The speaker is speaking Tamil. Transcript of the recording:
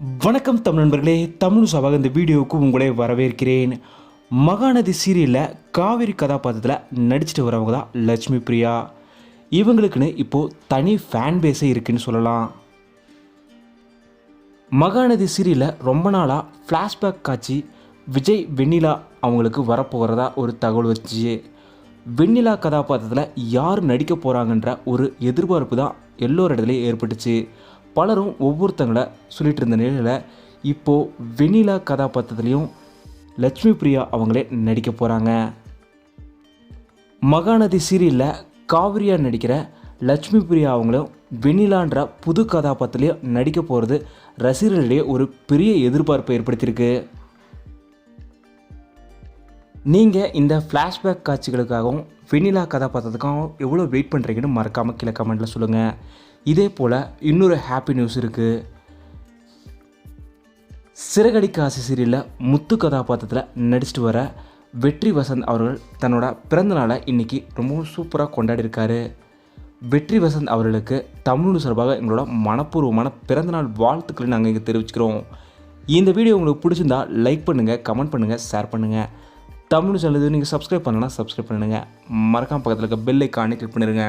வணக்கம் தமிழ் நண்பர்களே தமிழ் சபாக இந்த வீடியோவுக்கு உங்களே வரவேற்கிறேன். மகாநதி சீரியலில் காவிரி கதாபாத்திரத்தில் நடிச்சிட்டு வரவங்க தான் லட்சுமி பிரியா. இவங்களுக்குன்னு இப்போது தனி ஃபேன் பேஸே இருக்குன்னு சொல்லலாம். மகாநதி சீரியலில் ரொம்ப நாளாக ஃப்ளாஷ்பேக் காட்சி விஜய் வெண்ணிலா அவங்களுக்கு வரப்போகிறதா ஒரு தகவல் வச்சு வெண்ணிலா கதாபாத்திரத்தில் யார் நடிக்க போகிறாங்கன்ற ஒரு எதிர்பார்ப்பு தான் எல்லோர் இடத்துலையும் ஏற்பட்டுச்சு. பலரும் ஒவ்வொருத்தங்களை சொல்லிட்டு இருந்த நிலையில் இப்போது வெண்ணிலா கதாபாத்திரத்துலேயும் லட்சுமி பிரியா அவங்களே நடிக்க போகிறாங்க மகாநதி சீரியலில் காவிரியா நடிக்கிற லட்சுமி பிரியா அவங்களும் வெண்ணிலான்ற புது கதாபாத்திரத்துலேயும் நடிக்க போகிறது ரசிகர்களிடையே ஒரு பெரிய எதிர்பார்ப்பை ஏற்படுத்தியிருக்கு. நீங்கள் இந்த ஃப்ளாஷ்பேக் காட்சிகளுக்காகவும் வெண்ணிலா கதாபாத்திரத்துக்காகவும் எவ்வளோ வெயிட் பண்ணுறீங்கன்னு மறக்காமல் கீழே கமெண்ட்டில் சொல்லுங்கள் இதே போல் இன்னொரு ஹாப்பி நியூஸ் இருக்குது சிறகடிக்க ஆசை சீரியலில் முத்து கதாபாத்திரத்தில் நடிச்சிட்டு வர வெற்றி வசந்த் அவர்கள் தன்னோட பிறந்தநாளை இன்றைக்கி ரொம்பவும் சூப்பராக கொண்டாடியிருக்காரு. வெற்றி வசந்த் அவர்களுக்கு தமிழ் சார்பாக எங்களோட மனப்பூர்வமான பிறந்தநாள் வாழ்த்துக்களை நாங்கள் இங்கே தெரிவிச்சுக்கிறோம். இந்த வீடியோ உங்களுக்கு பிடிச்சிருந்தா லைக் பண்ணுங்கள் கமெண்ட் பண்ணுங்கள் ஷேர் பண்ணுங்கள் தமிழ் சேனல் நீங்கள் சப்ஸ்கிரைப் பண்ணலன்னா சப்ஸ்கிரைப் பண்ணுங்கள் மறக்காம பக்கத்தில் இருக்க பெல் ஐக்கானே கிளிக் பண்ணிடுங்க.